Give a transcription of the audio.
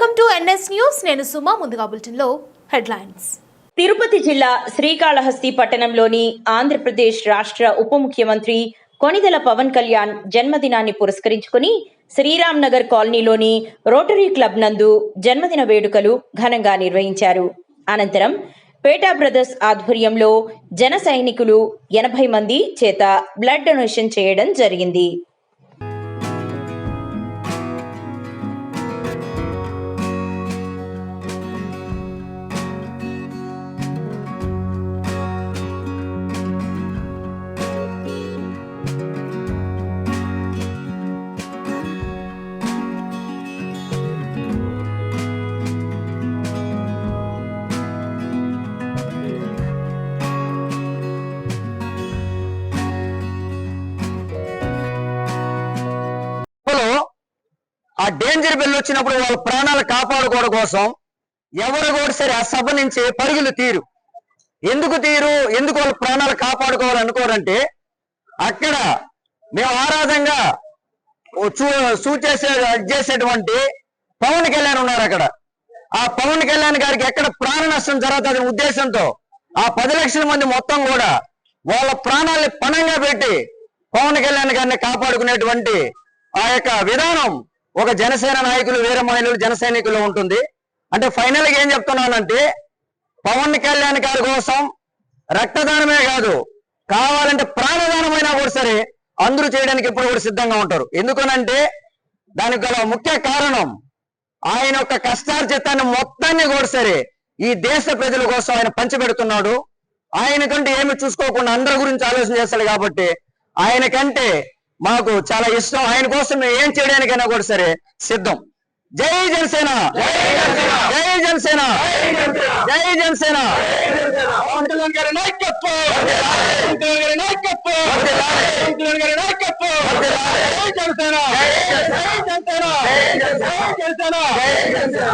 Welcome to NS news. నేను సుమా ముందుగా బులెటిన్లో హెడ్లైన్స్. తిరుపతి జిల్లా శ్రీకాళహస్తి పట్టణంలోని ఆంధ్రప్రదేశ్ రాష్ట్ర ఉప ముఖ్యమంత్రి కొణిదెల పవన్ కళ్యాణ్ జన్మదినాన్ని పురస్కరించుకుని శ్రీరామ్ నగర్ కాలనీలోని రోటరీ క్లబ్ నందు జన్మదిన వేడుకలు ఘనంగా నిర్వహించారు. అనంతరం పేటా బ్రదర్స్ ఆధ్వర్యంలో జన సైనికులు ఎనభై మంది చేత బ్లడ్ డొనేషన్ చేయడం జరిగింది. డేంజర్ బెల్ వచ్చినప్పుడు వాళ్ళ ప్రాణాలు కాపాడుకోవడం కోసం ఎవరు కూడా సరే ఆ సభ నుంచి పరుగులు తీరు. ఎందుకు తీరు? ఎందుకు వాళ్ళ ప్రాణాలు కాపాడుకోవాలనుకోరంటే అక్కడ మేము ఆరాధంగా చూ సూచేసే చేసేటువంటి పవన్ కళ్యాణ్ ఉన్నారు అక్కడ. ఆ పవన్ కళ్యాణ్ గారికి ఎక్కడ ప్రాణ నష్టం జరుగుతుందనే ఉద్దేశంతో ఆ పది లక్షల మంది మొత్తం కూడా వాళ్ళ ప్రాణాలని పణంగా పెట్టి పవన్ కళ్యాణ్ గారిని కాపాడుకునేటువంటి ఆ యొక్క విధానం ఒక జనసేన నాయకులు వీర మహిళలు జన సైనికులు ఉంటుంది. అంటే ఫైనల్గా ఏం చెప్తున్నానంటే పవన్ కళ్యాణ్ గారి కోసం రక్తదానమే కాదు కావాలంటే ప్రాణదానమైనా కూడా సరే అందరూ చేయడానికి ఎప్పుడు కూడా సిద్ధంగా ఉంటారు. ఎందుకనంటే దానికి గల ముఖ్య కారణం ఆయన యొక్క కష్టార్జితాన్ని మొత్తాన్ని కూడా సరే ఈ దేశ ప్రజల కోసం ఆయన పంచిపెడుతున్నాడు. ఆయనకంటే ఏమి చూసుకోకుండా అందరి గురించి ఆలోచన చేస్తాడు కాబట్టి ఆయనకంటే మాకు చాలా ఇష్టం. ఆయన కోసం మేము ఏం చేయడానికైనా కూడా సరే సిద్ధం. జై జనసేన! జై జనసేన! జై జనసేన! పవన్ కళ్యాణ్ గారి నాయకత్వం! పవన్ కళ్యాణ్ గారి నాయకత్వం! పవన్ కళ్యాణ్ గారి నాయకత్వం! జై జనసేన! జై జనసేన! జై జనసేన!